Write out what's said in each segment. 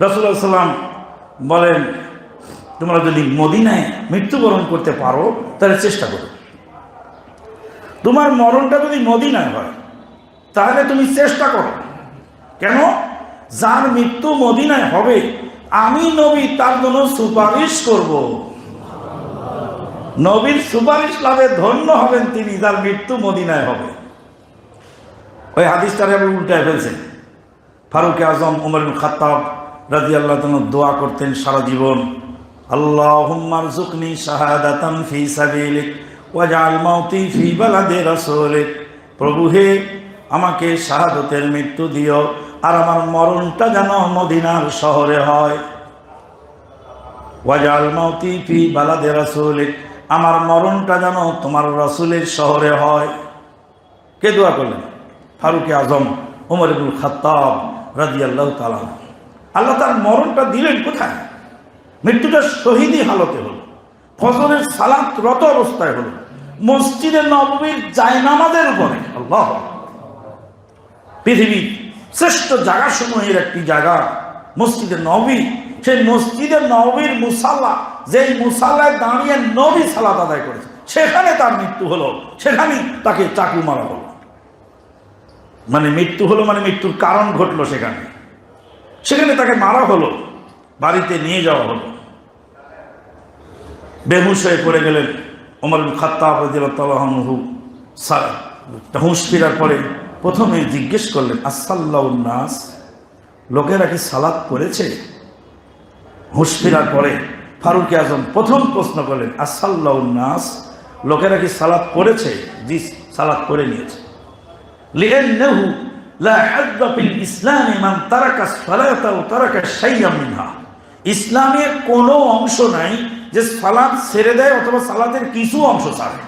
রসুল্লাহ সাল্লাম বলেন, তোমরা যদি মদিনায় মৃত্যুবরণ করতে পারো, তাহলে চেষ্টা করো। তোমার মরণটা যদি মদিনায় হয়, তাহলে তুমি চেষ্টা করো। কেন? যার মৃত্যু মদিনায় হবে, আমি নবী, তার জন্য সুপারিশ করব। নবীর সুপারিশ লাভে ধন্য হবেন তিনি, যার মৃত্যু মদিনায় হবে। ওই হাদিসটারে আবার উল্টায় ফেলছেন। ফারুক আজম, উমর খাত্তাব রাজি আল্লাহ দোয়া করতেন সারা জীবন। প্রভু হে, আমাকে শাহাদতের মৃত্যু দিও আর আমার মরণটা যেন মদিনার শহরে হয়। আমার মরণটা যেন তোমার রাসূলের শহরে হয়। কে দোয়া করলেন? ফারুক আজম, উমর ইবুল খাত্তাব রাজি আল্লাহ তালা আল্লাহ তার মরণটা দিলেন কোথায়? মৃত্যুটা শহীদী হালতে হলো। ফজরের সালাত রত অবস্থায় হলো। মসজিদের নবমীর জায়নামাজের উপরে। আল্লাহ। পৃথিবীর শ্রেষ্ঠ জায়গাসমূহের একটি জায়গা মসজিদের নবী। সেই মসজিদের নবীর মুসাল্লা, যেই মুসাল্লায় দাঁড়িয়ে নবী সালাত আদায় করেছে, সেখানে তার মৃত্যু হলো। সেখানেই তাকে চাকু মারা হলো। মানে মৃত্যু হলো মানে মৃত্যুর কারণ ঘটলো সেখানে। সেখানে তাকে মারা হলো। বাড়িতে নিয়ে যাওয়া হলো। বেহুশ হয়ে পড়ে গেলেন ওমর খাত্তাহ সারা হুঁশ ফিরার পরে প্রথমে জিজ্ঞেস করলেন আসাল্লাউন্নাস লোকেরা কি সালাদ করেছে? হুঁশ ফিরার পরে ফারুক আজম প্রথম প্রশ্ন করলেন আসাল্লাউন্নাস লোকেরা কি সালাদ করেছে? জি সালাদ করে নিয়েছে। লিহেন ইসলামের কোনো অংশ নাই যে সালাদ ছেড়ে দেয় অথবা কিছু অংশ ছাড়ে।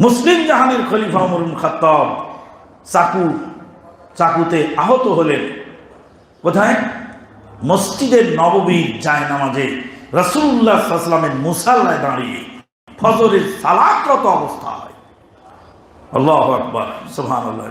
মুসলিম জাহানের খলিফা মরুম খাত্তব চাকু, চাকুতে আহত হলেন। কোথায়? মসজিদের নববী যায় নামাজে রসুল্লাহ সাল্লামের মুসাল্লায় দাঁড়িয়ে ফজরের সালাতরত অবস্থা হয় আল্লাহ আকবর সুহান আল্লাহ